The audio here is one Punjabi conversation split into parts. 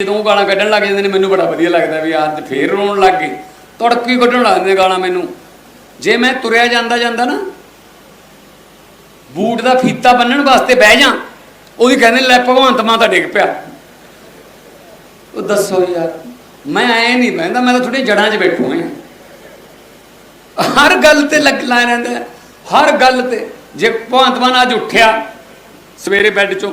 ਜਦੋਂ ਉਹ ਗਾਲਾਂ ਕੱਢਣ ਲੱਗ ਜਾਂਦੇ ਨੇ, ਮੈਨੂੰ ਬੜਾ ਵਧੀਆ ਲੱਗਦਾ ਵੀ ਅੱਜ ਫੇਰ ਰੋਣ ਲੱਗ ਗਏ। ਤੜਕੀ ਕੱਢਣ ਲੱਗ ਜਾਂਦੇ ਗਾਲਾਂ ਮੈਨੂੰ। ਜੇ ਮੈਂ ਤੁਰਿਆ ਜਾਂਦਾ ਜਾਂਦਾ ਨਾ, ਬੂਟ ਦਾ ਫੀਤਾ ਬੰਨਣ ਵਾਸਤੇ ਬਹਿ ਜਾ ਉਹਦੀ ਕਹਿੰਦੇ ਲੈ ਭਗਵੰਤ ਮਾਂ ਤਾਂ ਡਿੱਗ ਪਿਆ। ਉਹ ਦੱਸੋ ਯਾਰ, ਮੈਂ ਐ ਨਹੀਂ ਬਹਿੰਦਾ, ਮੈਂ ਤਾਂ ਥੋੜੀ ਜੜਾਂ 'ਚ ਬੈਠੂ ਹਾਂ ਹਰ ਗੱਲ ਤੇ ਲੱਗ ਲਾ ਰਹਿੰਦਾ ਹੈ। ਹਰ ਗੱਲ ਤੇ। ਜੇ ਭਗਵੰਤ ਮਾਨ ਅੱਜ ਉੱਠਿਆ ਸਵੇਰੇ ਬੈੱਡ 'ਚੋਂ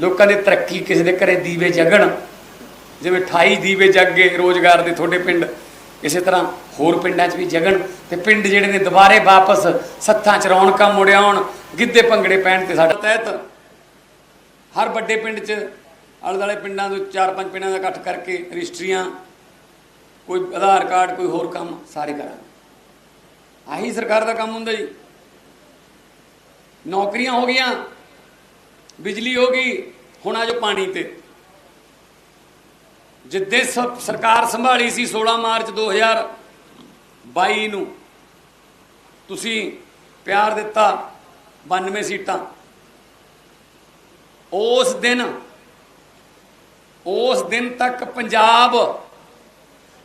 ਲੋਕਾਂ ਦੀ ਤਰੱਕੀ ਕਿਸੇ ਦੇ ਘਰੇ ਦੀਵੇ ਜਗਣ, ਜਿਵੇਂ 28 ਦੀਵੇ ਜਗ ਗਏ ਰੋਜ਼ਗਾਰ ਦੇ ਤੁਹਾਡੇ ਪਿੰਡ, ਇਸੇ ਤਰ੍ਹਾਂ ਹੋਰ ਪਿੰਡਾਂ 'ਚ ਵੀ ਜਗਣ ਤੇ ਪਿੰਡ ਜਿਹੜੇ ਨੇ ਦੁਬਾਰੇ ਵਾਪਸ ਸੱਥਾਂ 'ਚ ਰੌਣਕਾਂ ਮੁੜਿਆ ਆਉਣ, ਗਿੱਧੇ ਭੰਗੜੇ ਪੈਣ ਤੇ ਸਾਡਾ ਤਹਿਤ ਹਰ ਵੱਡੇ ਪਿੰਡ 'ਚ ਆਲੇ ਦੁਆਲੇ ਪਿੰਡਾਂ ਤੋਂ ਚਾਰ ਪੰਜ ਪਿੰਡਾਂ ਦਾ ਇਕੱਠ ਕਰਕੇ ਰਜਿਸਟਰੀਆਂ, ਕੋਈ ਆਧਾਰ ਕਾਰਡ, ਕੋਈ ਹੋਰ ਕੰਮ ਸਾਰੇ ਕਰਾਂਗੇ। ਆਹੀ ਸਰਕਾਰ ਦਾ ਕੰਮ ਹੁੰਦਾ ਜੀ। ਨੌਕਰੀਆਂ ਹੋ ਗਈਆਂ, ਬਿਜਲੀ ਹੋ ਗਈ ਹੁਣ ਆਜੋ ਪਾਣੀ ਤੇ। ਜਿੱਦੇ ਸ- ਸਰਕਾਰ ਸੰਭਾਲੀ ਸੀ 16 ਮਾਰਚ 2022 ਨੂੰ, ਤੁਸੀਂ ਪਿਆਰ ਦਿੱਤਾ 92 ਸੀਟਾਂ। ਉਸ ਦਿਨ ਉਸ ਦਿਨ ਤੱਕ ਪੰਜਾਬ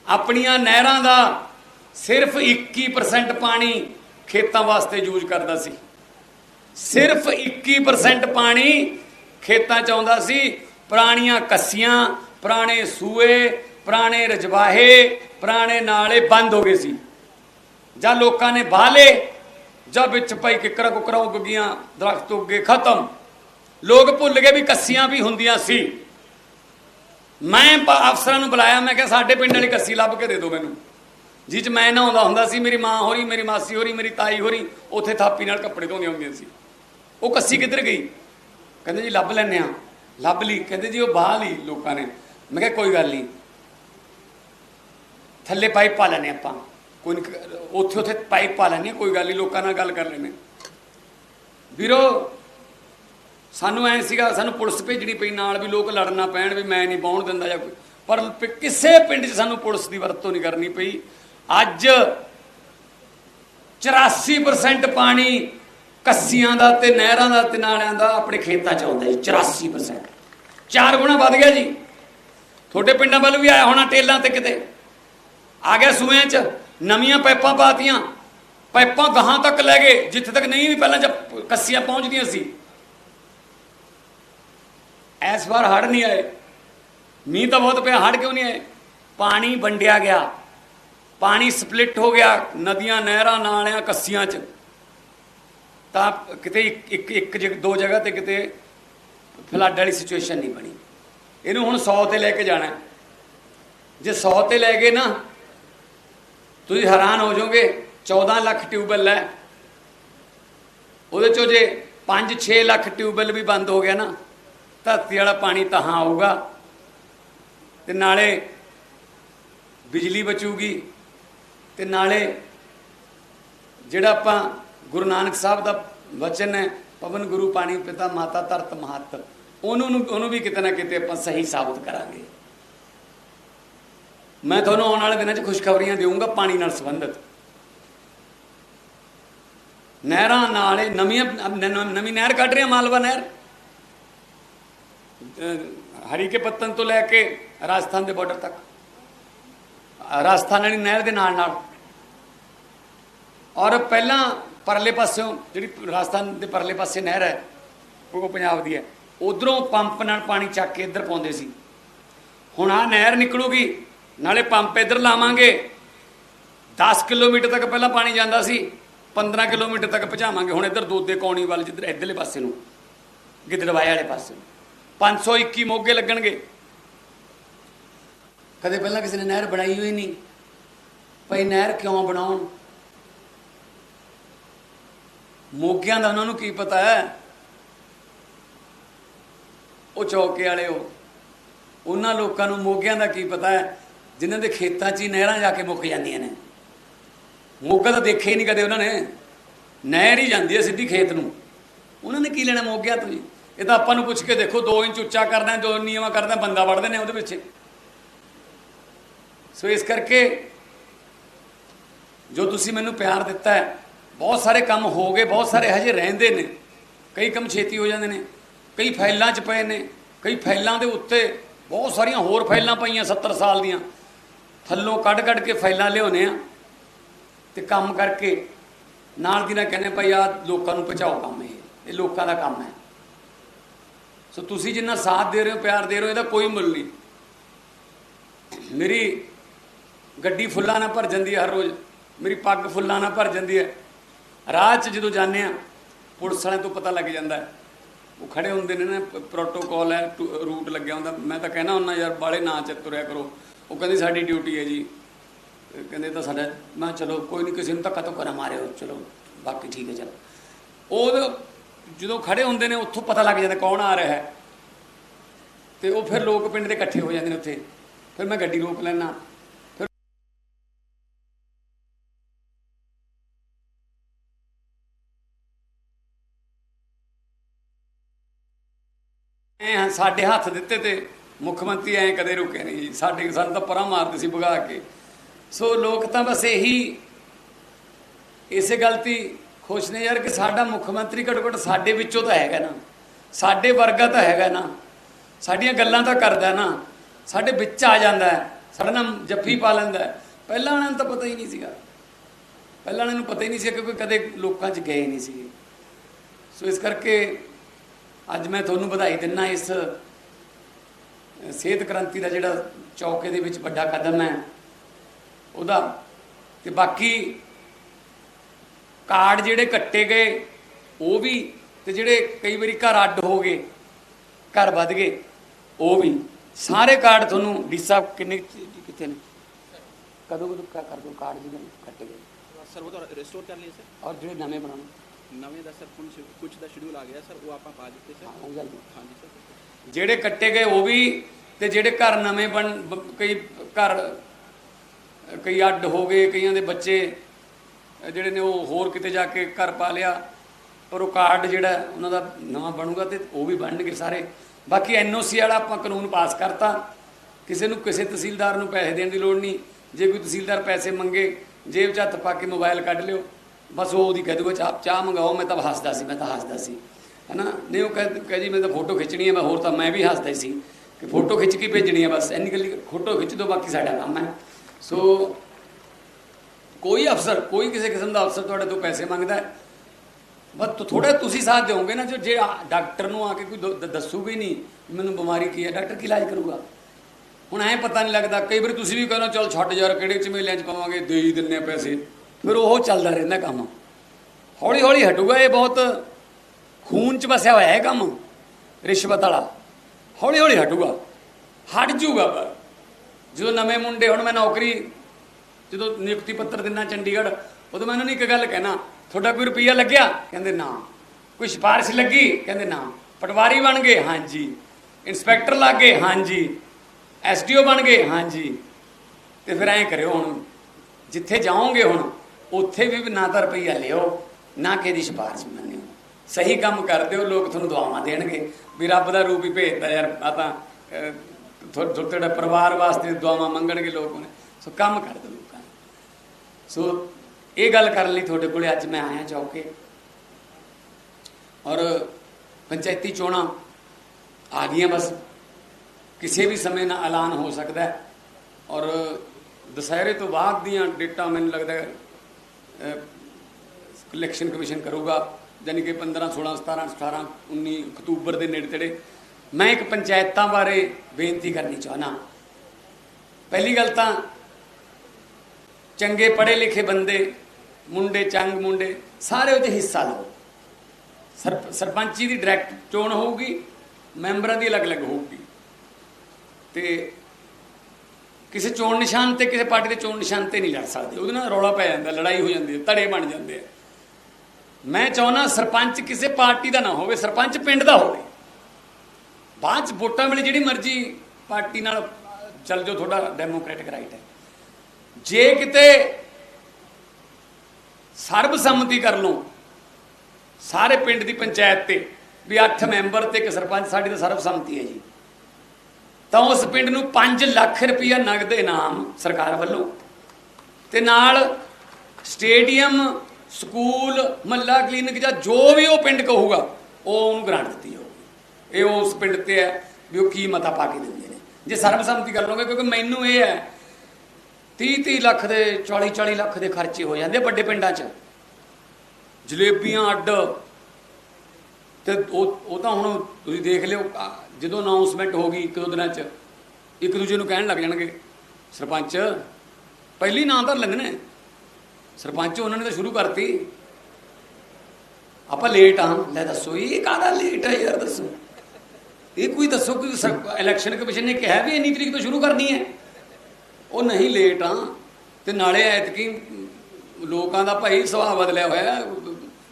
ਆਪਣੀਆਂ ਨਹਿਰਾਂ ਦਾ ਸਿਰਫ 21% ਪਾਣੀ ਖੇਤਾਂ ਵਾਸਤੇ ਯੂਜ਼ ਕਰਦਾ ਸੀ। ਸਿਰਫ 21% ਪਾਣੀ ਖੇਤਾਂ ਚ ਆਉਂਦਾ ਸੀ, ਪੁਰਾਣੀਆਂ ਕੱਸੀਆਂ, ਪੁਰਾਣੇ ਸੂਏ, ਪੁਰਾਣੇ ਰਜਵਾਹੇ, ਪੁਰਾਣੇ ਨਾਲੇ ਬੰਦ ਹੋ ਗਏ ਸੀ। ਜਾਂ ਲੋਕਾਂ ਨੇ ਬਾਲੇ ਜਾਂ ਵਿੱਚ ਭਾਈ ਕਿਕਰਾ ਕੁਕਰਾ ਉੱਗ ਗਈਆਂ, ਦਰਖਤ ਉੱਗੇ ਖਤਮ। ਲੋਕ ਭੁੱਲ ਗਏ ਵੀ ਕੱਸੀਆਂ ਵੀ ਹੁੰਦੀਆਂ ਸੀ। ਮੈਂ ਅਫਸਰਾਂ ਨੂੰ ਬੁਲਾਇਆ, ਮੈਂ ਕਿਹਾ ਸਾਡੇ ਪਿੰਡ ਵਾਲੀ ਕੱਸੀ ਲੱਭ ਕੇ ਦੇ ਦਿਓ ਮੈਨੂੰ। ਜਿਹ ਚ ਮੈਂ ਨਹਾਉਂਦਾ ਹੁੰਦਾ ਸੀ, ਮੇਰੀ ਮਾਂ ਹੋਰੀ, ਮੇਰੀ ਮਾਸੀ ਹੋਰੀ, ਮੇਰੀ ਤਾਈ ਹੋਰੀ, ਉੱਥੇ ਥਾਪੀ ਨਾਲ ਕੱਪੜੇ ਧੋਂਦੀਆਂ ਹੁੰਦੀਆਂ ਸੀ। ਉਹ ਕੱਸੀ ਕਿੱਧਰ ਗਈ? ਕਹਿੰਦੇ ਜੀ ਲੱਭ ਲੈਨੇ ਆ ਲੱਭ ਲਈ। ਕਹਿੰਦੇ ਜੀ ਉਹ ਬਾਹ ਲਈ ਲੋਕਾਂ ਨੇ। ਮੈਂ ਕਿਹਾ ਕੋਈ ਗੱਲ ਨਹੀਂ। ਥੱਲੇ ਪਾਈਪ ਪਾ ਲੈਨੇ ਆਪਾਂ। ਕੋਈ ਨੀ, ਉੱਥੇ ਉੱਥੇ ਪਾਈਪ ਪਾ ਲੈਨੇ ਆ, ਕੋਈ ਗੱਲ ਨਹੀਂ ਲੋਕਾਂ ਨਾਲ ਗੱਲ ਕਰ ਲੈਨੇ ਵੀਰੋ ਸਾਨੂੰ ਐ ਸੀਗਾ ਸਾਨੂੰ ਪੁਲਿਸ ਭੇਜਣੀ ਪਈ ਨਾਲ ਵੀ ਲੋਕ ਲੜਨਾ ਪੈਣ ਵੀ ਮੈਂ ਨਹੀਂ ਪਾਉਣ ਦਿੰਦਾ ਜਾਂ ਕੋਈ। ਪਰ ਕਿਸੇ ਪਿੰਡ 'ਚ ਸਾਨੂੰ ਪੁਲਿਸ ਦੀ ਵਰਤੋਂ ਨਹੀਂ ਕਰਨੀ ਪਈ। ਅੱਜ 84% ਪਾਣੀ ਕੱਸੀਆਂ ਦਾ ਤੇ ਨਹਿਰਾਂ ਦਾ ਤੇ ਨਾਲਿਆਂ ਦਾ ਆਪਣੇ ਖੇਤਾਂ 'ਚ ਆਉਂਦਾ ਜੀ 84% ਚਾਰ ਗੁਣਾ ਵੱਧ ਗਿਆ ਜੀ। ਤੁਹਾਡੇ ਪਿੰਡਾਂ ਵੱਲ ਵੀ ਆਇਆ ਹੋਣਾ ਟੇਲਾਂ ਤੇ ਕਿਤੇ। ਆ ਗਿਆ ਸੂਆਂ 'ਚ, ਨਵੀਆਂ ਪਾਈਪਾਂ ਪਾਤੀਆਂ। ਪਾਈਪਾਂ ਗਾਹਾਂ ਤੱਕ ਲੈ ਗਏ, ਜਿੱਥੇ ਤੱਕ ਨਹੀਂ ਵੀ ਪਹਿਲਾਂ ਜਦ ਕੱਸੀਆਂ ਪਹੁੰਚਦੀਆਂ ਸੀ। ਇਸ ਵਾਰ ਹੜ ਨਹੀਂ ਆਏ। ਮੀਂਹ ਤਾਂ ਬਹੁਤ ਪਿਆ ਹੜ ਕਿਉਂ ਨਹੀਂ ਆਏ? ਪਾਣੀ ਵੰਡਿਆ ਗਿਆ। ਪਾਣੀ ਸਪਲਿਟ ਹੋ ਗਿਆ, ਨਦੀਆਂ, ਨਹਿਰਾਂ, ਨਾਲਿਆਂ, ਕੱਸੀਆਂ 'ਚ। ਤਾਂ ਕਿਤੇ ਇੱਕ ਇੱਕ ਇੱਕ ਦੋ ਜਗ੍ਹਾ ਤੇ ਕਿਤੇ ਫਲੱਡ ਵਾਲੀ ਸਿਚੁਏਸ਼ਨ ਨਹੀਂ ਬਣੀ। ਇਹਨੂੰ ਹੁਣ 100 ਤੇ ਲੈ ਕੇ ਜਾਣਾ ਜੇ 100 ਤੇ ਲੈ ਗਏ ਨਾ, ਤੁਸੀਂ ਹੈਰਾਨ ਹੋ ਜਾਓਗੇ 14 ਲੱਖ ਟਿਊਬਵੈੱਲ ਹੈ। ਉਹਦੇ ਚੋਂ ਜੇ 5-6 ਲੱਖ ਟਿਊਬਵੈੱਲ ਵੀ ਬੰਦ ਹੋ ਗਿਆ ਨਾ, ਧਰਤੀ ਵਾਲਾ ਪਾਣੀ ਤਾਂ ਆਊਗਾ। ਤੇ ਨਾਲੇ ਬਿਜਲੀ ਬਚੂਗੀ। ਤੇ ਨਾਲੇ ਜਿਹੜਾ ਆਪਾਂ ਗੁਰੂ ਨਾਨਕ ਸਾਹਿਬ ਦਾ ਵਚਨ ਹੈ, ਪਵਨ ਗੁਰੂ ਪਾਣੀ ਪਿਤਾ ਮਾਤਾ ਧਰਤ ਮਹੱਤ। ਉਹਨੂੰ ਉਹਨੂੰ ਵੀ ਕਿਤੇ ਨਾ ਕਿਤੇ ਆਪਾਂ ਸਹੀ ਸਾਬਤ ਕਰਾਂਗੇ। ਮੈਂ ਤੁਹਾਨੂੰ ਆਉਣ ਵਾਲੇ ਦਿਨਾਂ 'ਚ ਖੁਸ਼ਖਬਰੀਆਂ ਦੇਵਾਂਗਾ ਪਾਣੀ ਨਾਲ ਸੰਬੰਧਿਤ। ਨਹਿਰਾਂ ਨਾਲੇ ਨਵੀਆਂ ਨਵੀਂ ਨਹਿਰ ਕੱਢ ਰਿਹਾ ਮਾਲਵਾ ਨਹਿਰ। ਅਹ, ਹਰੀਕੇ ਪੱਤਨ ਤੋਂ ਲੈ ਕੇ ਰਾਜਸਥਾਨ ਦੇ ਬਾਰਡਰ ਤੱਕ। ਅਹ ਰਾਜਸਥਾਨ ਵਾਲੀ ਨਹਿਰ ਦੇ ਨਾਲ ਨਾਲ। ਔਰ ਪਹਿਲਾਂ ਪਰਲੇ ਪਾਸਿਓਂ, ਜਿਹੜੀ ਰਾਜਸਥਾਨ ਦੇ ਪਰਲੇ ਪਾਸੇ ਨਹਿਰ ਹੈ, ਉਹ ਪੰਜਾਬ ਦੀ ਹੈ। ਉਧਰੋਂ ਪੰਪ ਨਾਲ ਪਾਣੀ ਚੱਕ ਕੇ ਇੱਧਰ ਪਾਉਂਦੇ ਸੀ। ਹੁਣ ਆ ਨਹਿਰ ਨਿਕਲੂਗੀ, ਨਾਲੇ ਪੰਪ ਇੱਧਰ ਲਾਵਾਂਗੇ। 10 ਕਿਲੋਮੀਟਰ ਤੱਕ ਪਹਿਲਾਂ ਪਾਣੀ ਜਾਂਦਾ ਸੀ 15 ਕਿਲੋਮੀਟਰ ਤੱਕ ਪਹੁੰਚਾਵਾਂਗੇ। ਹੁਣ ਇੱਧਰ ਦੋਦੇ ਕੌਣੀ ਵੱਲ, ਜਿੱਧਰ ਇੱਧਰਲੇ ਪਾਸੇ ਨੂੰ ਗਿੱਦੜਵਾਏ ਵਾਲੇ ਪਾਸੇ ਨੂੰ 521 ਮੋਗੇ ਲੱਗਣਗੇ। ਕਦੇ ਪਹਿਲਾਂ ਕਿਸੇ ਨੇ ਨਹਿਰ ਬਣਾਈ ਹੋਈ ਨਹੀਂ। ਭਈ ਨਹਿਰ ਕਿਉਂ ਬਣਾਉਣ? ਮੋਗਿਆਂ ਦਾ ਉਹਨਾਂ ਨੂੰ ਕੀ ਪਤਾ ਹੈ? ਉਹ ਚੌਕੇ ਵਾਲੇ ਉਹ ਉਹਨਾਂ ਲੋਕਾਂ ਨੂੰ ਮੋਗਿਆਂ ਦਾ ਕੀ ਪਤਾ ਹੈ? ਜਿਨ੍ਹਾਂ ਦੇ ਖੇਤਾਂ 'ਚ ਹੀ ਨਹਿਰਾਂ ਜਾ ਕੇ ਮੁੱਕ ਜਾਂਦੀਆਂ ਨੇ। ਮੋਗਾ ਤਾਂ ਦੇਖਿਆ ਹੀ ਨਹੀਂ ਕਦੇ ਉਹਨਾਂ ਨੇ। ਨਹਿਰ ਹੀ ਜਾਂਦੀ ਹੈ ਸਿੱਧੀ ਖੇਤ ਨੂੰ। ਉਹਨਾਂ ਨੇ ਕੀ ਲੈਣਾ ਮੋਗਿਆ ਤੋਂ ਜੀ? ਇਹ ਤਾਂ ਆਪਾਂ ਨੂੰ ਪੁੱਛ ਕੇ ਦੇਖੋ 2 ਇੰਚ ਉੱਚਾ ਕਰਦਾ 2 ਨੀਵਾਂ ਕਰਦਾ ਬੰਦਾ ਵੜਦੇ ਨੇ ਉਹਦੇ ਵਿੱਚ। ਸੋ ਇਸ ਕਰਕੇ ਜੋ ਤੁਸੀਂ ਮੈਨੂੰ ਪਿਆਰ ਦਿੱਤਾ ਹੈ ਬਹੁਤ ਸਾਰੇ ਕੰਮ ਹੋ ਗਏ, ਬਹੁਤ ਸਾਰੇ ਹਜੇ ਰਹਿੰਦੇ ਨੇ। ਕਈ ਕੰਮ ਛੇਤੀ ਹੋ ਜਾਂਦੇ ਨੇ, ਕਈ ਫਾਈਲਾਂ 'ਚ ਪਏ ਨੇ, ਕਈ ਫਾਈਲਾਂ ਦੇ ਉੱਤੇ ਬਹੁਤ ਸਾਰੀਆਂ ਹੋਰ ਫਾਈਲਾਂ ਪਈਆਂ 70 ਸਾਲ ਦੀਆਂ। ਥੱਲੋਂ ਕੱਢ ਕੱਢ ਕੇ ਫਾਈਲਾਂ ਲਿਆਉਨੇ ਆ ਤੇ ਕੰਮ ਕਰਕੇ ਨਾਲ ਦੀ ਨਾਲ ਕਹਿੰਦੇ ਭਾਈ ਆ ਲੋਕਾਂ ਨੂੰ ਪਹੁੰਚਾਓ ਕੰਮ ਇਹ ਇਹ ਲੋਕਾਂ ਦਾ ਕੰਮ ਹੈ। ਸੋ ਤੁਸੀਂ ਜਿੰਨਾ ਸਾਥ ਦੇ ਰਹੇ ਹੋ, ਪਿਆਰ ਦੇ ਰਹੇ ਹੋ, ਇਹਦਾ ਕੋਈ ਮੁੱਲ ਨਹੀਂ। ਮੇਰੀ ਗੱਡੀ ਫੁੱਲਾਂ ਨਾਲ ਭਰ ਜਾਂਦੀ ਹੈ ਹਰ ਰੋਜ਼। ਮੇਰੀ ਪੱਗ ਫੁੱਲਾਂ ਨਾਲ ਭਰ ਜਾਂਦੀ ਹੈ। ਰਾਹ 'ਚ ਜਦੋਂ ਜਾਂਦੇ ਆ, ਪੁਲਿਸ ਵਾਲਿਆਂ ਤੋਂ ਪਤਾ ਲੱਗ ਜਾਂਦਾ ਹੈ। ਉਹ ਖੜੇ ਹੁੰਦੇ ਨੇ ਨਾ ਪ੍ਰੋਟੋਕਾਲ ਹੈ, ਟੂ- ਰੂਟ ਲੱਗਿਆ ਹੁੰਦਾ। ਮੈਂ ਤਾਂ ਕਹਿਣਾ ਹੁੰਦਾ, ਯਾਰ ਬਾਲੇ ਨਾ ਚ ਤੁਰਿਆ ਕਰੋ। ਉਹ ਕਹਿੰਦੇ, ਸਾਡੀ ਡਿਊਟੀ ਹੈ ਜੀ। ਕਹਿੰਦੇ ਤਾਂ ਸਾਡਾ, ਮੈਂ ਕਿਹਾ, ਚਲੋ, ਕੋਈ ਨਹੀਂ ਕਿਸੇ ਨੂੰ ਧੱਕਾ ਤੋਂ ਕਰਾ ਮਾਰਿਓ। ਚਲੋ, ਬਾਕੀ ਠੀਕ ਹੈ, ਚਲੋ। ਉਹ ਜਦੋਂ ਖੜੇ ਹੁੰਦੇ ਨੇ, ਉੱਥੋਂ ਪਤਾ ਲੱਗ ਜਾਂਦਾ ਕੌਣ ਆ ਰਿਹਾ ਹੈ। ਤੇ ਉਹ ਫਿਰ ਲੋਕ ਪਿੰਡ ਦੇ ਇਕੱਠੇ ਹੋ ਜਾਂਦੇ ਨੇ ਉੱਥੇ। ਫਿਰ ਮੈਂ ਗੱਡੀ ਰੋਕ ਲੈਣਾ ਫਿਰ ਐ ਸਾਡੇ ਹੱਥ ਦਿੱਤੇ ਤੇ ਮੁੱਖ ਮੰਤਰੀ ਐ ਕਦੇ ਰੁਕੇ ਨਹੀਂ ਜੀ। ਸਾਡੇ ਸਾਨੂੰ ਤਾਂ ਪਰਾਂ ਮਾਰਦੇ ਸੀ ਭਗਾ ਕੇ। ਸੋ ਲੋਕ ਤਾਂ ਬਸ ਇਹੀ ਇਸੇ ਗਲਤੀ ਖੁਸ਼ ਨੇ ਯਾਰ ਕਿ ਸਾਡਾ ਮੁੱਖ ਮੰਤਰੀ ਘੱਟੋ ਘੱਟ ਸਾਡੇ ਵਿੱਚੋਂ ਤਾਂ ਹੈਗਾ ਨਾ। ਸਾਡੇ ਵਰਗਾ ਤਾਂ ਹੈਗਾ ਨਾ। ਸਾਡੀਆਂ ਗੱਲਾਂ ਤਾਂ ਕਰਦਾ ਨਾ। ਸਾਡੇ ਵਿੱਚ ਆ ਜਾਂਦਾ ਸਾਡੇ ਨਾਲ ਜੱਫੀ ਪਾ ਲੈਂਦਾ ਪਹਿਲਾਂ ਉਹਨਾਂ ਨੂੰ ਤਾਂ ਪਤਾ ਹੀ ਨਹੀਂ ਸੀਗਾ। ਪਹਿਲਾਂ ਉਹਨਾਂ ਨੂੰ ਪਤਾ ਹੀ ਨਹੀਂ ਸੀ ਕਿਉਂਕਿ ਕਦੇ ਲੋਕਾਂ 'ਚ ਗਏ ਨਹੀਂ ਸੀਗੇ। ਸੋ ਇਸ ਕਰਕੇ ਅੱਜ ਮੈਂ ਤੁਹਾਨੂੰ ਵਧਾਈ ਦਿੰਨਾ ਇਸ ਸਿਹਤ ਕ੍ਰਾਂਤੀ ਦਾ ਜਿਹੜਾ ਚੌਕੇ ਦੇ ਵਿੱਚ ਵੱਡਾ ਕਦਮ ਹੈ ਉਹਦਾ। ਤੇ ਬਾਕੀ ਕਾਰਡ ਜਿਹੜੇ ਕੱਟੇ ਗਏ ਉਹ ਵੀ ਤੇ ਜਿਹੜੇ ਕਈ ਵਾਰੀ ਘਰ ਅੱਡ ਹੋ ਗਏ ਘਰ ਵੱਧ ਗਏ ਉਹ ਵੀ। ਸਾਰੇ ਕਾਰਡ ਤੁਹਾਨੂੰ ਡੀ ਸਾਹਿਬ ਕਿੰਨੇ ਕਿੱਥੇ ਨੇ? ਕਦੋਂ ਕਦੋਂ ਕਰ ਦੋ ਕਾਰਡ ਜਿਹੜੇ ਕੱਟੇ ਗਏ। ਸਰ ਉਹ ਤਾਂ ਰਿਸਟੋਰ ਕਰ ਲਈਏ ਸਰ। ਔਰ ਜਿਹੜੇ ਨਵੇਂ ਬਣਾਉਣੇ। ਨਵੇਂ ਦਾ ਸਰ ਕੁਝ ਦਾ ਸ਼ਡਿਊਲ ਆ ਗਿਆ ਸਰ ਉਹ ਆਪਾਂ ਪਾ ਦਿੱਤੇ ਸਰ। ਹਾਂਜੀ ਸਰ। ਜਿਹੜੇ ਕੱਟੇ ਗਏ ਉਹ ਵੀ ਤੇ ਜਿਹੜੇ ਘਰ ਨਵੇਂ ਬਣ ਕਈ ਘਰ ਕਈ ਅੱਡ ਹੋ ਗਏ ਕਈਆਂ ਦੇ ਬੱਚੇ ਜਿਹੜੇ ਨੇ ਉਹ ਹੋਰ ਕਿਤੇ ਜਾ ਕੇ ਘਰ ਪਾ ਲਿਆ ਪਰ ਉਹ ਕਾਰਡ ਜਿਹੜਾ ਉਹਨਾਂ ਦਾ ਨਵਾਂ ਬਣੂਗਾ ਤੇ ਉਹ ਵੀ ਬਣਨਗੇ ਸਾਰੇ। ਬਾਕੀ ਐਨਓਸੀ ਵਾਲਾ ਆਪਾਂ ਕਾਨੂੰਨ ਪਾਸ ਕਰਤਾ। ਕਿਸੇ ਨੂੰ ਕਿਸੇ ਤਹਿਸੀਲਦਾਰ ਨੂੰ ਪੈਸੇ ਦੇਣ ਦੀ ਲੋੜ ਨਹੀਂ। ਜੇ ਕੋਈ ਤਹਿਸੀਲਦਾਰ ਪੈਸੇ ਮੰਗੇ ਜੇਬ 'ਚ ਹੱਥ ਪਾ ਕੇ ਮੋਬਾਈਲ ਕੱਢ ਲਿਓ। ਬਸ ਉਹ ਉਹਦੀ ਕਹਿ ਦੂਗਾ ਚਾਹ ਚਾਹ ਮੰਗਾਓ ਮੈਂ ਤਾਂ ਹੱਸਦਾ ਸੀ ਮੈਂ ਤਾਂ ਹੱਸਦਾ ਸੀ। ਹਨਾ? ਨਹੀਂ ਉਹ ਕਹਿ ਕਹਿ ਜੀ ਮੈਂ ਤਾਂ ਫੋਟੋ ਖਿੱਚਣੀ ਹੈ ਮੈਂ ਹੋਰ ਤਾਂ ਮੈਂ ਵੀ ਹੱਸਦਾ ਹੀ ਸੀ ਕਿ ਫੋਟੋ ਖਿੱਚ ਕੇ ਭੇਜਣੀ ਹੈ ਬਸ ਇੰਨੀ ਗੱਲ ਫੋਟੋ ਖਿੱਚ ਦੋ ਬਾਕੀ ਸਾਡਾ ਕੰਮ ਹੈ। ਸੋ ਕੋਈ ਅਫਸਰ ਕੋਈ ਕਿਸੇ ਕਿਸਮ ਦਾ ਅਫਸਰ ਤੁਹਾਡੇ ਤੋਂ ਪੈਸੇ ਮੰਗਦਾ ਹੈ? ਬਸ ਥੋੜਾ ਤੁਸੀਂ ਸਾਥ ਦਿਓਗੇ ਨਾ ਜੋ ਜੇ ਆ- ਡਾਕਟਰ ਨੂੰ ਆ ਕੇ ਕੋਈ ਦ- ਦੱਸੂਗਾ ਹੀ ਨਹੀਂ ਮੈਨੂੰ ਬਿਮਾਰੀ ਕੀ ਹੈ ਡਾਕਟਰ ਕੀ ਇਲਾਜ ਕਰੂਗਾ? ਹੁਣ ਐਂ ਪਤਾ ਨਹੀਂ ਲੱਗਦਾ ਕਈ ਵਾਰੀ ਤੁਸੀਂ ਵੀ ਕਹਿੰਦੇ ਹੋ, ਚੱਲ ਛੱਡ ਯਾਰ ਕਿਹੜੇ ਝਮੇਲਿਆਂ 'ਚ ਪਾਵਾਂਗੇ? ਦੇ ਹੀ ਦਿੰਨੇ ਪੈਸੇ। ਫਿਰ ਉਹ ਚੱਲਦਾ ਰਹਿੰਦਾ ਕੰਮ। ਹੌਲੀ ਹੌਲੀ ਹਟੂਗਾ ਇਹ ਬਹੁਤ। ਖੂਨ 'ਚ ਵਸਿਆ ਹੋਇਆ ਹੈ ਕੰਮ, ਰਿਸ਼ਵਤ ਵਾਲਾ। ਹੌਲੀ ਹੌਲੀ ਹਟੂਗਾ, ਹਟ ਜੂਗਾ ਪਰ। ਜਦੋਂ ਨਵੇਂ ਮੁੰਡੇ ਹੁਣ, ਮੈਂ ਨੌਕਰੀ, ਜਦੋਂ ਨਿਯੁਕਤੀ ਪੱਤਰ ਦਿੰਦਾ ਚੰਡੀਗੜ੍ਹ, ਉਦੋਂ ਮੈਂ ਉਹਨਾਂ ਨੂੰ ਇੱਕ ਗੱਲ ਕਹਿਣਾ, ਤੁਹਾਡਾ ਕੋਈ ਰੁਪਈਆ ਲੱਗਿਆ? ਕਹਿੰਦੇ, ਨਾ। ਕੋਈ ਸਿਫਾਰਿਸ਼ ਲੱਗੀ? ਕਹਿੰਦੇ, ਨਾ। ਪਟਵਾਰੀ ਬਣ ਗਏ? ਹਾਂਜੀ। ਇੰਸਪੈਕਟਰ ਲੱਗ ਗਏ? ਹਾਂਜੀ। ਐਸਡੀਓ ਬਣ ਗਏ? ਹਾਂਜੀ। ਤੇ ਫਿਰ ਐਂ ਕਰਿਓ ਹੁਣ, ਜਿੱਥੇ ਜਾਓਗੇ ਹੁਣ ਉੱਥੇ ਵੀ ਨਾ ਤਾਂ ਰੁਪਈਆ ਲਿਓ ਨਾ ਕਿਹਦੀ ਦੀ ਸਿਫਾਰਿਸ਼ ਮੰਨਿਓ। ਸਹੀ ਕੰਮ ਕਰਦੇ ਹੋ ਲੋਕ ਤੁਹਾਨੂੰ ਦੁਆਵਾਂ ਦੇਣਗੇ। ਵੀ ਰੱਬ ਦਾ ਰੂਪ ਹੀ ਭੇਜਦਾ ਯਾਰ ਆ ਤਾਂ ਅਹ, ਥੋ- ਥੋ- ਤੁਹਾਡਾ ਪਰਿਵਾਰ ਵਾਸਤੇ ਦੁਆਵਾਂ ਮੰਗਣਗੇ ਲੋਕ ਨੇ ਸੋ ਕੰਮ ਕਰ ਦਿਓ ਲੋਕਾਂ ਨੇ। ਸੋ ਇਹ ਗੱਲ ਕਰਨ ਲਈ ਤੁਹਾਡੇ ਕੋਲੇ ਅੱਜ ਮੈਂ ਆਇਆ ਚੌਕੇ। ਔਰ ਪੰਚਾਇਤੀ ਚੋਣਾਂ ਆ ਗਈਆਂ ਬਸ ਕਿਸੇ ਵੀ ਸਮੇਂ ਨਾਲ ਐਲਾਨ ਹੋ ਸਕਦਾ। ਔਰ ਦੁਸਹਿਰੇ ਤੋਂ ਬਾਅਦ ਦੀਆਂ ਡੇਟਾਂ ਮੈਨੂੰ ਲੱਗਦਾ ਇਲੈਕਸ਼ਨ ਕਮਿਸ਼ਨ ਕਰੂਗਾ ਯਾਨੀ ਕਿ 15 16 17 18 19 ਅਕਤੂਬਰ ਦੇ ਨੇੜੇ ਤੇੜੇ। ਮੈਂ ਇੱਕ ਪੰਚਾਇਤਾਂ ਬਾਰੇ ਬੇਨਤੀ ਕਰਨੀ ਚਾਹਨਾ ਪਹਿਲੀ ਗੱਲ ਤਾਂ ਚੰਗੇ ਪੜ੍ਹੇ ਲਿਖੇ ਬੰਦੇ, ਮੁੰਡੇ, ਚੰਗ ਮੁੰਡੇ, ਸਾਰੇ ਉਹਦੇ ਹਿੱਸਾ ਲਓ। ਸਰਪ- ਸਰਪੰਚੀ ਦੀ ਡਾਇਰੈਕਟ ਚੋਣ ਹੋਊਗੀ, ਮੈਂਬਰਾਂ ਦੀ ਅਲੱਗ-ਅਲੱਗ ਹੋਊਗੀ। ਤੇ ਕਿਸੇ ਚੋਣ ਨਿਸ਼ਾਨ ਤੇ ਕਿਸੇ ਪਾਰਟੀ ਦੇ ਚੋਣ ਨਿਸ਼ਾਨ ਤੇ ਨਹੀਂ ਲੜ ਸਕਦੇ। ਉਹਦੇ ਨਾਲ ਰੌਲਾ ਪੈ ਜਾਂਦਾ, ਲੜਾਈ ਹੋ ਜਾਂਦੀ ਹੈ, ਧੜੇ ਬਣ ਜਾਂਦੇ ਆ। ਮੈਂ ਚਾਹੁੰਦਾ ਸਰਪੰਚ ਕਿਸੇ ਪਾਰਟੀ ਦਾ ਨਾ ਹੋਵੇ, ਸਰਪੰਚ ਪਿੰਡ ਦਾ ਹੋਵੇ। ਬਾਅਦ ਚ ਵੋਟਾਂ ਵੇਲੇ ਜਿਹੜੀ ਮਰਜ਼ੀ ਪਾਰਟੀ ਨਾਲ ਚੱਲ ਜੋ ਤੁਹਾਡਾ ਡੈਮੋਕ੍ਰੈਟਿਕ ਰਾਈਟ ਹੈ। ਜੇ ਕਿਤੇ ਸਰਬਸੰਮਤੀ ਕਰ ਲਓ, ਸਾਰੇ ਪਿੰਡ ਦੀ ਪੰਚਾਇਤ ਤੇ, ਵੀ 8 ਮੈਂਬਰ ਤੇ ਇੱਕ ਸਰਪੰਚ, ਸਾਡੀ ਤਾਂ ਸਰਬਸੰਮਤੀ ਹੈ ਜੀ। ਤਾਂ ਉਸ ਪਿੰਡ ਨੂੰ 5 ਲੱਖ ਰੁਪਇਆ ਨਗਦ ਇਨਾਮ ਸਰਕਾਰ ਵੱਲੋਂ ਤੇ ਨਾਲ ਸਟੇਡੀਅਮ, ਸਕੂਲ, ਮੱਲਾ ਕਲੀਨਿਕ ਜਾਂ ਜੋ ਵੀ ਉਹ ਪਿੰਡ ਕਹੂਗਾ, ਉਹ ਉਹਨੂੰ ਗ੍ਰਾਂਟ ਦਿੱਤੀ ਜਾਊਗੀ। ਇਹ ਉਸ ਪਿੰਡ ਤੇ ਹੈ ਵੀ ਉਹ ਕੀ ਮਤਾ ਪਾ ਕੇ ਦਿੰਦੇ ਨੇ। ਜੇ ਸਰਬਸੰਮਤੀ ਕਰ ਲਓਗੇ, ਕਿਉਂਕਿ ਮੈਨੂੰ ਇਹ ਹੈ 30 30 ਲੱਖ ਦੇ 40 40 ਲੱਖ ਦੇ ਖਰਚੇ ਹੋ ਜਾਂਦੇ ਵੱਡੇ ਪਿੰਡਾਂ 'ਚ। ਜਲੇਬੀਆਂ ਅੱਡ। ਤੇ ਉਹ ਉਹ ਤਾਂ ਹੁਣ ਤੁਸੀਂ ਦੇਖ ਲਿਓ ਜਦੋਂ ਅਨਾਉਂਸਮੈਂਟ ਹੋ ਗਈ ਇੱਕ ਦੋ ਦਿਨਾਂ 'ਚ, ਇੱਕ ਦੂਜੇ ਨੂੰ ਕਹਿਣ ਲੱਗ ਜਾਣਗੇ, ਸਰਪੰਚ, ਪਹਿਲੀ ਨਾਂ ਤਾਂ ਲੈਂਦੇ ਨੇ ਸਰਪੰਚ ਉਹਨਾਂ ਨੇ ਤਾਂ ਸ਼ੁਰੂ ਕਰਤੀ। ਆਪਾਂ ਲੇਟ ਆ, ਲੈ ਦੱਸੋ, ਇਹ ਕਾਹਦਾ ਲੇਟ ਹੈ ਯਾਰ, ਦੱਸੋ। ਇਹ ਕੋਈ ਦੱਸੋ ਕੋਈ ਇਲੈਕਸ਼ਨ ਕਮਿਸ਼ਨ ਨੇ ਕਿਹਾ ਵੀ ਇੰਨੀ ਤਰੀਕ ਤੋਂ ਸ਼ੁਰੂ ਕਰਨੀ ਹੈ। ਉਹ ਨਹੀਂ ਲੇਟ ਆ, ਤੇ ਨਾਲੇ ਐਤਕੀ ਲੋਕਾਂ ਦਾ ਭਾਈ ਸੁਭਾਅ ਬਦਲਿਆ ਹੋਇਆ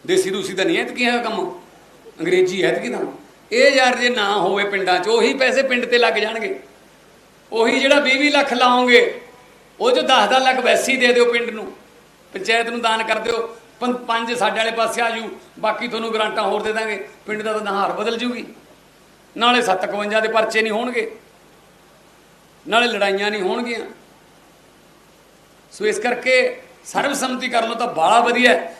ਦੇਸੀ ਦੂਸੀ ਦਾ ਨਹੀਂ ਐਤਕੀ ਹੈ ਕੰਮ। ਅੰਗਰੇਜ਼ੀ ਐਤਕੀ ਤਾਂ। ਇਹ ਯਾਰ ਜੇ ਨਾ ਹੋਵੇ ਪਿੰਡਾਂ 'ਚ, ਉਹੀ ਪੈਸੇ ਪਿੰਡ ਤੇ ਲੱਗ ਜਾਣਗੇ। ਉਹੀ ਜਿਹੜਾ 20 20 ਲੱਖ ਲਾਓਗੇ, ਉਹ ਜੋ 10 10 ਲੱਖ ਵੈਸੀ ਦੇ ਦਿਓ ਪਿੰਡ ਨੂੰ। ਪੰਚਾਇਤ ਨੂੰ ਦਾਨ ਕਰ ਦਿਓ। ਪੰ- ਪੰਜ ਸਾਡੇ ਵਾਲੇ ਪਾਸੇ ਆ ਜੂ ਬਾਕੀ ਤੁਹਾਨੂੰ ਗਰਾਂਟਾਂ ਹੋਰ ਦੇ ਦਾਂਗੇ। ਪਿੰਡ ਦਾ ਤਾਂ ਨਹਾਰ ਬਦਲ ਜੂਗੀ। ਨਾਲੇ 751 ਦੇ ਪਰਚੇ ਨਹੀਂ ਹੋਣਗੇ। ਨਾਲੇ ਲੜਾਈਆਂ ਨਹੀਂ ਹੋਣਗੀਆਂ। ਸੋ ਇਸ ਕਰਕੇ ਸਰਬਸੰਮਤੀ ਕਰ ਲਓ ਤਾਂ ਬਾਲਾ ਵਧੀਆ।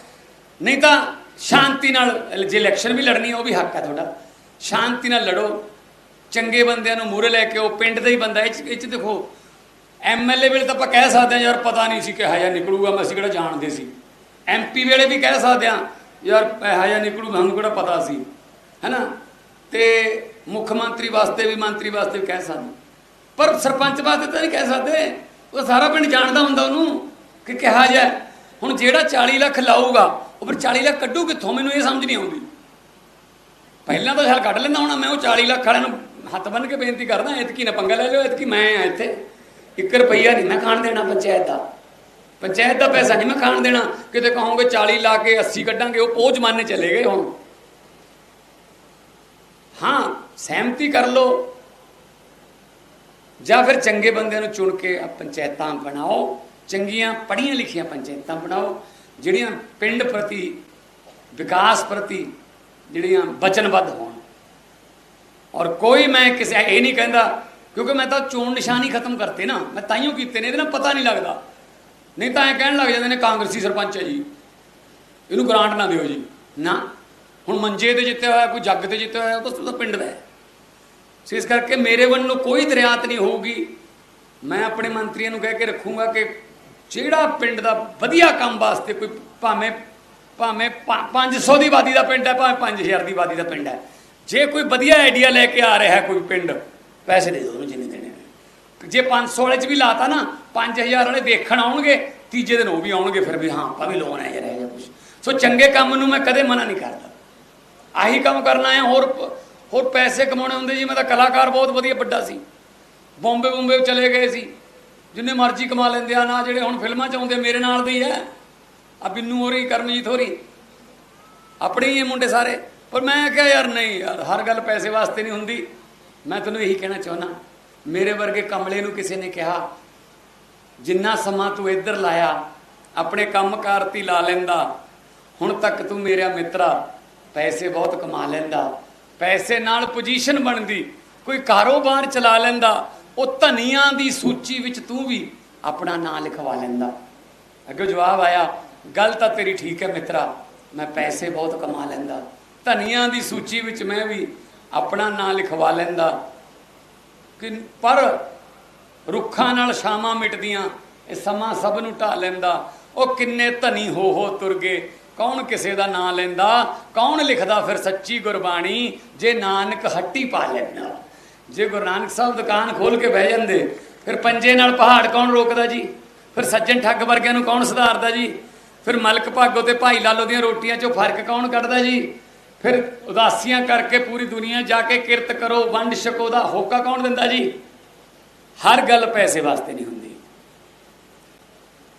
ਨਹੀਂ ਤਾਂ ਸ਼ਾਂਤੀ ਨਾਲ ਜੇ ਇਲੈਕਸ਼ਨ ਵੀ ਲੜਨੀ ਹੈ ਉਹ ਵੀ ਹੱਕ ਹੈ ਤੁਹਾਡਾ। ਸ਼ਾਂਤੀ ਨਾਲ ਲੜੋ। ਚੰਗੇ ਬੰਦਿਆਂ ਨੂੰ ਮੂਹਰੇ ਲੈ ਕੇ ਉਹ ਪਿੰਡ ਦਾ ਹੀ ਬੰਦਾ ਇਹ 'ਚ- ਇਹ ਚ ਦੇਖੋ ਐਮਐਲਏ ਵੇਲੇ ਤਾਂ ਆਪਾਂ ਕਹਿ ਸਕਦੇ ਹਾਂ ਯਾਰ ਪਤਾ ਨਹੀਂ ਸੀ ਕਿ ਹਜਾ ਨਿਕਲੂਗਾ। ਮੈਂ ਅਸੀਂ ਕਿਹੜਾ ਜਾਣਦੇ ਸੀ। ਐਮਪੀ ਵੇਲੇ ਵੀ ਕਹਿ ਸਕਦੇ ਹਾਂ ਯਾਰ ਹਜਾ ਨਿਕਲੂਗਾ, ਸਾਨੂੰ ਕਿਹੜਾ ਪਤਾ ਸੀ। ਹੈਨਾ? ਤੇ ਮੁੱਖ ਮੰਤਰੀ ਵਾਸਤੇ ਵੀ, ਮੰਤਰੀ ਵਾਸਤੇ ਵੀ ਕਹਿ ਸਕਦੇ। ਪਰ ਸਰਪੰਚ ਵਾਸਤੇ ਤਾਂ ਨਹੀਂ ਕਹਿ ਸਕਦੇ। ਉਹ ਸਾਰਾ ਪਿੰਡ ਜਾਣਦਾ ਹੁੰਦਾ ਉਹਨੂੰ ਕਿ ਕਿਹਾ ਜਾ ਹੁਣ ਜਿਹੜਾ 40 ਲੱਖ ਲਾਊਗਾ, ਉਹ ਫਿਰ 40 ਲੱਖ ਕੱਢੂ ਕਿੱਥੋਂ? ਮੈਨੂੰ ਇਹ ਸਮਝ ਨਹੀਂ ਆਉਂਦੀ। ਪਹਿਲਾਂ ਤਾਂ ਛਾਲ ਕੱਢ ਲੈਂਦਾ ਹੋਣਾ, ਮੈਂ ਉਹ 40 ਲੱਖ ਵਾਲਿਆਂ ਨੂੰ ਹੱਥ ਬੰਨ ਕੇ ਬੇਨਤੀ ਕਰਦਾ ਇਤਕੀ ਨਾ ਪੰਗਾ ਲੈ ਲਿਓ ਇਤਕੀ ਮੈਂ ਆ ਇੱਥੇ। 1 ਰੁਪਈਆ ਨਹੀਂ ਮੈਂ ਖਾਣ ਦੇਣਾ ਪੰਚਾਇਤ ਦਾ। ਪੰਚਾਇਤ ਦਾ ਪੈਸਾ ਨਹੀਂ ਮੈਂ ਖਾਣ ਦੇਣਾ। ਕਿਤੇ ਕਹੋਗੇ 40 ਲਾ ਕੇ 80 ਕੱਢਾਂਗੇ, ਉਹ ਪੋਹ ਜਮਾਨੇ ਚਲੇ ਗਏ ਹੁਣ। ਹਾਂ, ਸਹਿਮਤੀ ਕਰ ਲਓ। ਜਾਂ ਫਿਰ ਚੰਗੇ ਬੰਦਿਆਂ ਨੂੰ ਚੁਣ ਕੇ ਪੰਚਾਇਤਾਂ ਬਣਾਓ। ਚੰਗੀਆਂ ਪੜ੍ਹੀਆਂ ਲਿਖੀਆਂ ਪੰਚਾਇਤਾਂ ਬਣਾਓ, ਜਿਹੜੀਆਂ ਪਿੰਡ ਪ੍ਰਤੀ, ਵਿਕਾਸ ਪ੍ਰਤੀ ਜਿਹੜੀਆਂ ਵਚਨਬੱਧ ਹੋਣ। ਔਰ ਕੋਈ ਮੈਂ ਕਿਸੇ ਇਹ ਨਹੀਂ ਕਹਿੰਦਾ, ਕਿਉਂਕਿ ਮੈਂ ਤਾਂ ਚੋਣ ਨਿਸ਼ਾਨ ਹੀ ਖਤਮ ਕਰਤੇ ਨਾ। ਮੈਂ ਤਾਈਓ ਕੀਤੇ ਨੇ, ਇਹਦੇ ਨਾਲ ਪਤਾ ਨਹੀਂ ਲੱਗਦਾ। ਨਹੀਂ ਤਾਂ ਐ ਕਹਿਣ ਲੱਗ ਜਾਂਦੇ ਨੇ, ਕਾਂਗਰਸੀ ਸਰਪੰਚ ਹੈ ਜੀ। ਇਹਨੂੰ ਗ੍ਰਾਂਟ ਨਾ ਦਿਓ ਜੀ। ਨਾ। ਹੁਣ ਮੰਜੇ ਤੇ ਜਿੱਤਿਆ ਹੋਇਆ, ਕੋਈ ਜੱਗ ਤੇ ਜਿੱਤਿਆ ਹੋਇਆ, ਉਹ ਤਾਂ ਪਿੰਡ ਦਾ ਹੈ। ਸੋ ਇਸ ਕਰਕੇ ਮੇਰੇ ਵੱਲੋਂ ਕੋਈ ਦਰਿਆਤ ਨਹੀਂ ਹੋਊਗੀ। ਮੈਂ ਆਪਣੇ ਮੰਤਰੀਆਂ ਨੂੰ ਕਹਿ ਕੇ ਰੱਖੂੰਗਾ ਕਿ ਜਿਹੜਾ ਪਿੰਡ ਦਾ ਵਧੀਆ ਕੰਮ ਵਾਸਤੇ ਕੋਈ ਭਾਵੇਂ ਭਾਵੇਂ ਪੰ- 500 ਦੀ ਆਬਾਦੀ ਦਾ ਪਿੰਡ ਹੈ, ਭਾਵੇਂ 5000 ਦੀ ਆਬਾਦੀ ਦਾ ਪਿੰਡ ਹੈ। ਜੇ ਕੋਈ ਵਧੀਆ ਆਈਡੀਆ ਲੈ ਕੇ ਆ ਰਿਹਾ ਹੈ ਕੋਈ ਪਿੰਡ, ਪੈਸੇ ਦੇ ਦਿਓ ਉਹਨੂੰ ਜਿੰਨੇ ਦੇਣੇ ਨੇ। ਜੇ 500 ਵਾਲੇ ਚ ਵੀ ਲਾਤਾ ਨਾ 5000 ਵਾਲੇ ਦੇਖਣ ਆਉਣਗੇ, ਤੀਜੇ ਦਿਨ ਉਹ ਵੀ ਆਉਣਗੇ, ਫਿਰ ਵੀ ਹਾਂ, ਆਪਾਂ ਵੀ ਲੋਨ ਹੈ ਯਾਰ ਇਹ ਕੁਝ ਸੋ ਚੰਗੇ ਕੰਮ ਨੂੰ ਮੈਂ ਕਦੇ ਮਨਾ ਨਹੀਂ ਕਰਦਾ। ਆਹੀ ਕੰਮ ਕਰਨਾ ਹੈ ਹੋਰ ਹੋਰ ਪੈਸੇ ਕਮਾਉਣੇ ਹੁੰਦੇ ਜੀ, ਮੈਂ ਤਾਂ ਕਲਾਕਾਰ ਬਹੁਤ ਵਧੀਆ ਵੱਡਾ ਸੀ। ਬੰਬੇ ਬੰਬੇ ਚਲੇ ਗਏ ਸੀ। ਜਿੰਨੇ ਮਰਜ਼ੀ ਕਮਾ ਲੈਂਦੇ ਆ, ਨਾ ਜਿਹੜੇ ਹੁਣ ਫਿਲਮਾਂ ਚ ਆਉਂਦੇ, ਮੇਰੇ ਨਾਲ ਦੇ ਹੀ ਹੈ। ਆ ਬਿੰਨੂ ਹੋਰੀ, ਕਰਮਜੀਤ ਹੋ ਰਹੀ ਆਪਣੇ ਹੀ ਇਹ ਮੁੰਡੇ ਸਾਰੇ। ਪਰ ਮੈਂ ਕਿਹਾ, ਯਾਰ ਨਹੀਂ ਯਾਰ, ਹਰ ਗੱਲ ਪੈਸੇ ਵਾਸਤੇ ਨਹੀਂ ਹੁੰਦੀ। ਮੈਂ ਤੈਨੂੰ ਇਹੀ ਕਹਿਣਾ ਚਾਹੁੰਦਾ, ਮੇਰੇ ਵਰਗੇ ਕਮਲੇ ਨੂੰ ਕਿਸੇ ਨੇ ਕਿਹਾ, ਜਿੰਨਾ ਸਮਾਂ ਤੂੰ ਇੱਧਰ ਲਾਇਆ, ਆਪਣੇ ਕੰਮਕਾਰ ਤੇ ਹੀ ਲਾ ਲੈਂਦਾ, ਹੁਣ ਤੱਕ ਤੂੰ ਮੇਰਾ ਮਿੱਤਰਾ, ਪੈਸੇ ਬਹੁਤ ਕਮਾ ਲੈਂਦਾ। ਪੈਸੇ ਨਾਲ ਪੋਜੀਸ਼ਨ ਬਣਦੀ, ਕੋਈ ਕਾਰੋਬਾਰ ਚਲਾ ਲੈਂਦਾ, ਉਹ ਧਨੀਆਂ ਦੀ ਸੂਚੀ ਵਿੱਚ ਤੂੰ ਵੀ ਆਪਣਾ ਨਾਂ ਲਿਖਵਾ ਲੈਂਦਾ। ਅੱਗੇ ਜਵਾਬ ਆਇਆ ਗੱਲ ਤਾਂ ਤੇਰੀ ਠੀਕ ਹੈ ਮਿੱਤਰਾ, ਮੈਂ ਪੈਸੇ ਬਹੁਤ ਕਮਾ ਲੈਂਦਾ। ਧਨੀਆਂ ਦੀ ਸੂਚੀ ਵਿੱਚ ਮੈਂ ਵੀ ਆਪਣਾ ਨਾਂ ਲਿਖਵਾ ਲੈਂਦਾ। ਕਿ ਪਰ ਰੁੱਖਾਂ ਨਾਲ ਸ਼ਾਮਾਂ ਮਿਟਦੀਆਂ, ਇਹ ਸਮਾਂ ਸਭ ਨੂੰ ਢਾ ਲੈਂਦਾ। ਉਹ ਕਿੰਨੇ ਧਨੀ ਹੋ ਹੋ ਤੁਰ ਗਏ, ਕੌਣ ਕਿਸੇ ਦਾ ਨਾਂ ਲੈਂਦਾ, ਕੌਣ ਲਿਖਦਾ ਫਿਰ ਸੱਚੀ ਗੁਰਬਾਣੀ, ਜੇ ਨਾਨਕ ਹੱਟੀ ਪਾ ਲੈਂਦਾ। ਜੇ ਗੁਰੂ ਨਾਨਕ ਸਾਹਿਬ ਦੁਕਾਨ ਖੋਲ ਕੇ ਬਹਿ ਜਾਂਦੇ, ਫਿਰ ਪੰਜੇ ਨਾਲ ਪਹਾੜ ਕੌਣ ਰੋਕਦਾ ਜੀ? ਫਿਰ ਸੱਜਣ ਠੱਗ ਵਰਗਿਆਂ ਨੂੰ ਕੌਣ ਸੁਧਾਰਦਾ ਜੀ? ਫਿਰ ਮਲਕ ਭਾਗੋ ਤੇ ਭਾਈ ਲਾਲੋ ਦੀਆਂ ਰੋਟੀਆਂ 'ਚੋਂ ਫ਼ਰਕ ਕੌਣ ਕੱਢਦਾ ਜੀ? ਫਿਰ ਉਦਾਸੀਆਂ ਕਰਕੇ ਪੂਰੀ ਦੁਨੀਆ ਜਾ ਕੇ ਕਿਰਤ ਕਰੋ, ਵੰਡ ਛਕੋ ਦਾ ਹੋਕਾ ਕੌਣ ਦਿੰਦਾ ਜੀ? ਹਰ ਗੱਲ ਪੈਸੇ ਵਾਸਤੇ ਨਹੀਂ ਹੁੰਦੀ।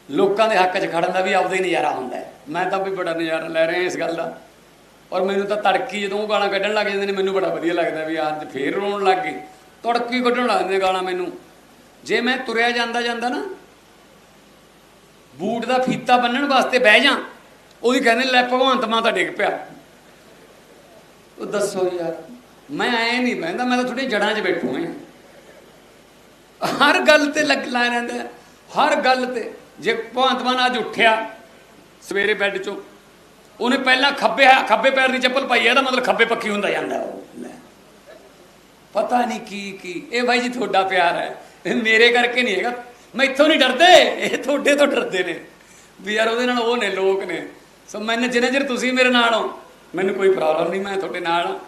ਲੋਕਾਂ ਦੇ ਹੱਕ 'ਚ ਖੜਨ ਦਾ ਵੀ ਆਪਦਾ ਹੀ ਨਜ਼ਾਰਾ ਹੁੰਦਾ ਮੈਂ ਤਾਂ ਵੀ ਬੜਾ ਨਜ਼ਾਰਾ ਲੈ ਰਿਹਾ ਇਸ ਗੱਲ ਦਾ। ਔਰ ਮੈਨੂੰ ਤਾਂ ਤੜਕੀ ਜਦੋਂ ਗਾਲਾਂ ਕੱਢਣ ਲੱਗ ਜਾਂਦੇ ਨੇ, ਮੈਨੂੰ ਬੜਾ ਵਧੀਆ ਲੱਗਦਾ ਵੀ ਅੱਜ ਫੇਰ ਰੋਣ ਲੱਗ ਗਏ। ਤੜਕੀ ਕੱਢਣ ਲੱਗ ਜਾਂਦੇ ਗਾਲਾਂ ਮੈਨੂੰ। ਜੇ ਮੈਂ ਤੁਰਿਆ ਜਾਂਦਾ ਜਾਂਦਾ ਨਾ ਬੂਟ ਦਾ ਫੀਤਾ ਬੰਨਣ ਵਾਸਤੇ ਬਹਿ ਜਾ। ਉਹਦੀ ਕਹਿੰਦੇ, ਲੈ ਭਗਵੰਤ ਮਾਂ ਤਾਂ ਡਿੱਗ ਪਿਆ। ਉਹ ਦੱਸੋ ਯਾਰ, ਮੈਂ ਐ ਨਹੀਂ ਬਹਿੰਦਾ, ਮੈਂ ਤਾਂ ਥੋੜੀ ਜੜਾਂ 'ਚ ਬੈਠੂ ਹਾਂ ਹਰ ਗੱਲ ਤੇ ਲੱਗ ਲਾ ਰਹਿੰਦਾ ਹੈ। ਹਰ ਗੱਲ ਤੇ। ਜੇ ਭਗਵੰਤ ਮਾਨ ਅੱਜ ਉੱਠਿਆ ਸਵੇਰੇ ਬੈੱਡ 'ਚੋਂ, ਉਹਨੇ ਪਹਿਲਾਂ ਖੱਬੇ ਖੱਬੇ ਪੈਰ ਦੀ ਚੱਪਲ ਪਾਈ ਹੈ ਇਹਦਾ ਮਤਲਬ ਖੱਬੇ ਪੱਖੀ ਹੁੰਦਾ ਜਾਂਦਾ ਉਹ। ਲੈ, ਪਤਾ ਨਹੀਂ ਕੀ ਕੀ। ਇਹ ਬਾਈ ਜੀ ਤੁਹਾਡਾ ਪਿਆਰ ਹੈ। ਇਹ ਮੇਰੇ ਕਰਕੇ ਨਹੀਂ ਹੈਗਾ। ਮੈਂ ਇੱਥੋਂ ਨਹੀਂ ਡਰਦੇ। ਇਹ ਤੁਹਾਡੇ ਤੋਂ ਡਰਦੇ ਨੇ। ਵੀ ਯਾਰ ਉਹਦੇ ਨਾਲ ਉਹ ਨੇ, ਲੋਕ ਨੇ। ਸੋ ਮੈਨੂੰ ਜਿੰਨਾ ਚਿਰ ਤੁਸੀਂ ਮੇਰੇ ਨਾਲ ਹੋ, ਮੈਨੂੰ ਕੋਈ ਪ੍ਰੋਬਲਮ ਨਹੀਂ, ਮੈਂ ਤੁਹਾਡੇ ਨਾਲ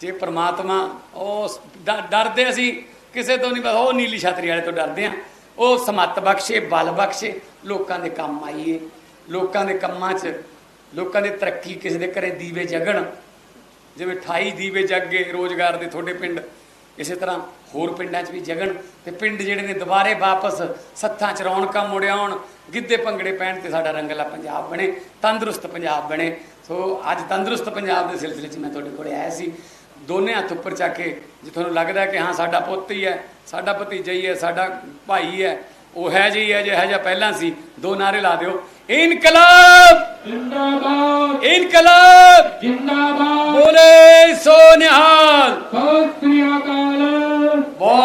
ਜੇ ਪ੍ਰਮਾਤਮਾ ਉਹ ਡ- ਡਰਦੇ ਅਸੀਂ, ਕਿਸੇ ਤੋਂ ਨਹੀਂ, ਬਸ ਉਹ ਨੀਲੀ ਛਤਰੀ ਵਾਲੇ ਤੋਂ ਡਰਦੇ ਆ ਉਹ ਸਮੱਤ ਬਖਸ਼ੇ, ਬਲ ਬਖਸ਼ੇ, ਲੋਕਾਂ ਦੇ ਕੰਮ ਆਈਏ। ਲੋਕਾਂ ਦੇ ਕੰਮਾਂ 'ਚ, ਲੋਕਾਂ ਦੀ ਤਰੱਕੀ ਕਿਸੇ ਦੇ ਘਰੇ ਦੀਵੇ ਜਗਣ। ਜਿਵੇਂ 28 ਦੀਵੇ ਜਗ ਗਏ ਰੋਜ਼ਗਾਰ ਦੇ ਤੁਹਾਡੇ ਪਿੰਡ। ਇਸੇ ਤਰ੍ਹਾਂ ਹੋਰ ਪਿੰਡਾਂ 'ਚ ਵੀ ਜਗਣ ਤੇ ਪਿੰਡ ਜਿਹੜੇ ਨੇ ਦੁਬਾਰੇ ਵਾਪਸ ਸੱਥਾਂ 'ਚ ਰੌਣਕਾਂ ਮੁੜਿਆਉਣ ਗਿੱਧੇ ਭੰਗੜੇ ਪੈਣ ਤੇ ਸਾਡਾ ਰੰਗਲਾ ਪੰਜਾਬ ਬਣੇ, ਤੰਦਰੁਸਤ ਪੰਜਾਬ ਬਣੇ। ਸੋ ਅੱਜ ਤੰਦਰੁਸਤ ਪੰਜਾਬ ਦੇ ਸਿਲਸਿਲੇ 'ਚ ਮੈਂ ਤੁਹਾਡੇ ਕੋਲੇ ਆਇਆ ਸੀ। ਦੋਨੇ ਹੱਥ ਉੱਪਰ ਚੱਕ ਕੇ ਜੇ ਤੁਹਾਨੂੰ ਲੱਗਦਾ ਕਿ ਹਾਂ, ਸਾਡਾ ਪੁੱਤ ਹੀ ਹੈ, ਸਾਡਾ ਭਤੀਜਾ ਹੀ ਹੈ, ਸਾਡਾ ਭਾਈ ਹੈ, ਉਹ ਹੈ ਜੀ ਹੈ ਜਿਹੜਾ ਜਿਹਾ ਪਹਿਲਾਂ ਸੀ, ਦੋ ਨਾਰੇ ਲਾ ਦਿਓ। इनकलाब जिंदाबाद इनकलाब जिंदाबाद बोले सो निहाल